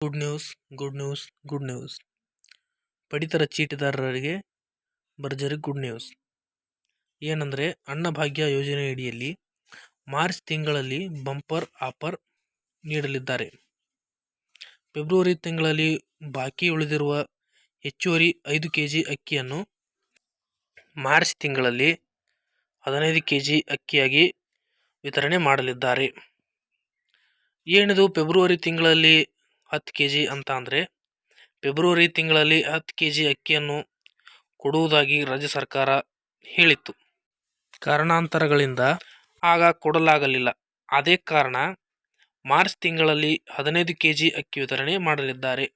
Good news good news good news ಪಡಿತರ ಚೀಟಿದಾರರಿಗೆ ಭರ್ಜರಿ ಗುಡ್ ನ್ಯೂಸ್ ಏನಂದರೆ ಅನ್ನಭಾಗ್ಯ ಯೋಜನೆಯಡಿಯಲ್ಲಿ ಮಾರ್ಚ್ ತಿಂಗಳಲ್ಲಿ ಬಂಪರ್ ಆಫರ್ ನೀಡಲಿದ್ದಾರೆ. ಫೆಬ್ರವರಿ ತಿಂಗಳಲ್ಲಿ ಬಾಕಿ ಉಳಿದಿರುವ ಹೆಚ್ಚುವರಿ ಐದು ಕೆ ಜಿ ಅಕ್ಕಿಯನ್ನು ಮಾರ್ಚ್ ತಿಂಗಳಲ್ಲಿ ಹದಿನೈದು ಕೆ ಜಿ ಅಕ್ಕಿಯಾಗಿ ವಿತರಣೆ ಮಾಡಲಿದ್ದಾರೆ. ಏನಿದು, ಫೆಬ್ರವರಿ ತಿಂಗಳಲ್ಲಿ ಹತ್ತು ಕೆ ಜಿ ಅಂತ ಅಂದರೆ ಫೆಬ್ರವರಿ ತಿಂಗಳಲ್ಲಿ ಹತ್ತು ಕೆ ಜಿ ಅಕ್ಕಿಯನ್ನು ಕೊಡುವುದಾಗಿ ರಾಜ್ಯ ಸರ್ಕಾರ ಹೇಳಿತ್ತು. ಕಾರಣಾಂತರಗಳಿಂದ ಆಗ ಕೊಡಲಾಗಲಿಲ್ಲ. ಅದೇ ಕಾರಣ ಮಾರ್ಚ್ ತಿಂಗಳಲ್ಲಿ ಹದಿನೈದು ಕೆ ಜಿ ಅಕ್ಕಿ ವಿತರಣೆ ಮಾಡಲಿದ್ದಾರೆ.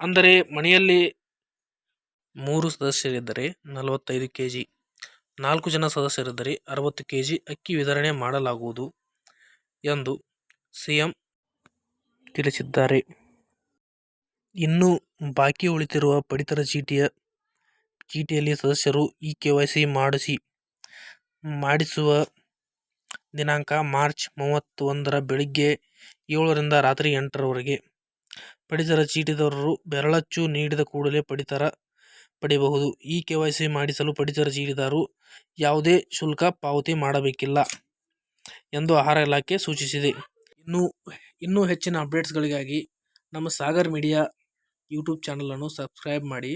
ಅಂದರೆ ಮನೆಯಲ್ಲಿ ಮೂರು ಸದಸ್ಯರಿದ್ದರೆ ನಲವತ್ತೈದು ಕೆ ಜಿ, ನಾಲ್ಕು ಜನ ಸದಸ್ಯರಿದ್ದರೆ ಅರವತ್ತು ಕೆ ಜಿ ಅಕ್ಕಿ ವಿತರಣೆ ಮಾಡಲಾಗುವುದು ಎಂದು ಸಿ ಎಂ ತಿಳಿಸಿದ್ದಾರೆ. ಇನ್ನು ಬಾಕಿ ಉಳಿತಿರುವ ಪಡಿತರ ಚೀಟಿಯ, ಚೀಟಿಯಲ್ಲಿ ಸದಸ್ಯರು ಇ ಕೆ ವೈ ಸಿ ಮಾಡಿಸಿ, ಮಾಡಿಸುವ ದಿನಾಂಕ ಮಾರ್ಚ್ ಮೂವತ್ತೊಂದರ ಬೆಳಿಗ್ಗೆ ಏಳರಿಂದ ರಾತ್ರಿ ಎಂಟರವರೆಗೆ. ಪಡಿತರ ಚೀಟಿದಾರರು ಬೆರಳಚ್ಚು ನೀಡಿದ ಕೂಡಲೇ ಪಡಿತರ ಪಡೆಯಬಹುದು. ಇ ಸಿ ಮಾಡಿಸಲು ಪಡಿತರ ಚೀಟಿದಾರರು ಯಾವುದೇ ಶುಲ್ಕ ಪಾವತಿ ಮಾಡಬೇಕಿಲ್ಲ ಎಂದು ಆಹಾರ ಇಲಾಖೆ ಸೂಚಿಸಿದೆ. ಇನ್ನು ಇನ್ನೂ ಹೆಚ್ಚಿನ ಅಪ್ಡೇಟ್ಸ್ಗಳಿಗಾಗಿ ನಮ್ಮ ಸಾಗರ್ ಮೀಡಿಯಾ ಯೂಟ್ಯೂಬ್ ಚಾನಲನ್ನು ಸಬ್ಸ್ಕ್ರೈಬ್ ಮಾಡಿ.